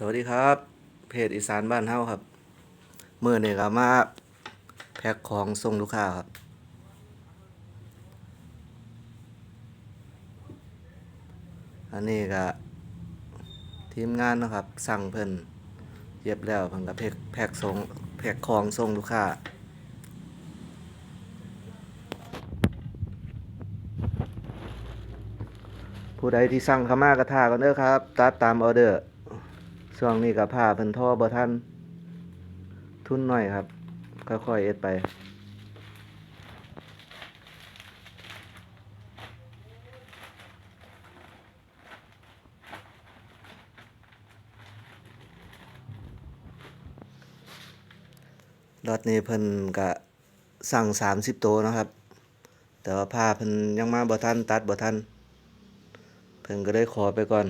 สวัสดีครับ เพจอีสานบ้านเฮาครับเมื่อนี่ก็มาแพ็คของส่งลูกค้าครับ อันนี้ก็ทีมงานนะครับ สั่งเพิ่นเย็บแล้วเพิ่นก็แพ็คแพ็คส่งแพ็คของส่งลูกค้าผู้ใดที่สั่งเข้ามากระทากันเด้อครับ ตัดตามออเดอร์ ช่วงนี้กับผ้าเพิ่นท่อบ่ทันทุนหน่อยครับ ค่อยๆเอ็ดไปรถนี้เพิ่นก็สั่ง30โตวนะครับ แต่ว่าผ้าเพิ่นยังมาบ่ทันตัดบ่ทันเพิ่นก็ได้ขอไปก่อน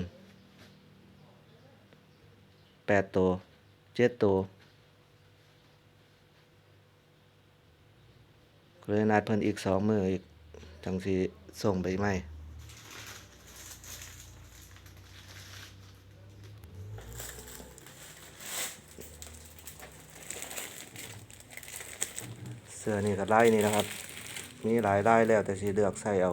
8โตว7โตวก็เลยนัดเพิ่นอีก2มืออีกจังสิส่งไปใหมเสื้อนี่ก็ลายนี่นะครับ มีหลายลายแล้วแต่สิเลือกใส่เอา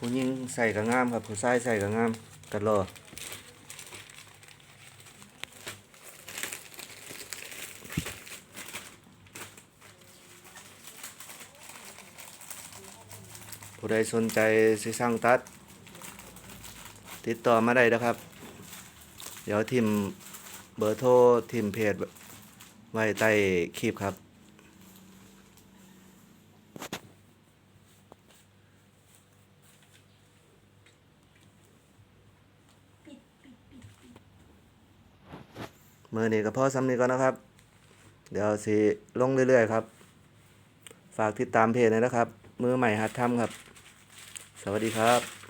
ผู้หญิงใส่ก็งามครับ ผู้ชายใส่ก็งามกันรอผู้ใดสนใจสิสั่งตัด ติดต่อมาได้นะครับ เดี๋ยวทิมเบอร์โทรทิมเพจไว้ใต้คลิปครับ มือนี้ก็พอซ้ำนี้ก่อนนะครับ เดี๋ยวสิลงเรื่อยๆครับ ฝากติดตามเพจเลยนะครับ มือใหม่หัดทำครับ สวัสดีครับ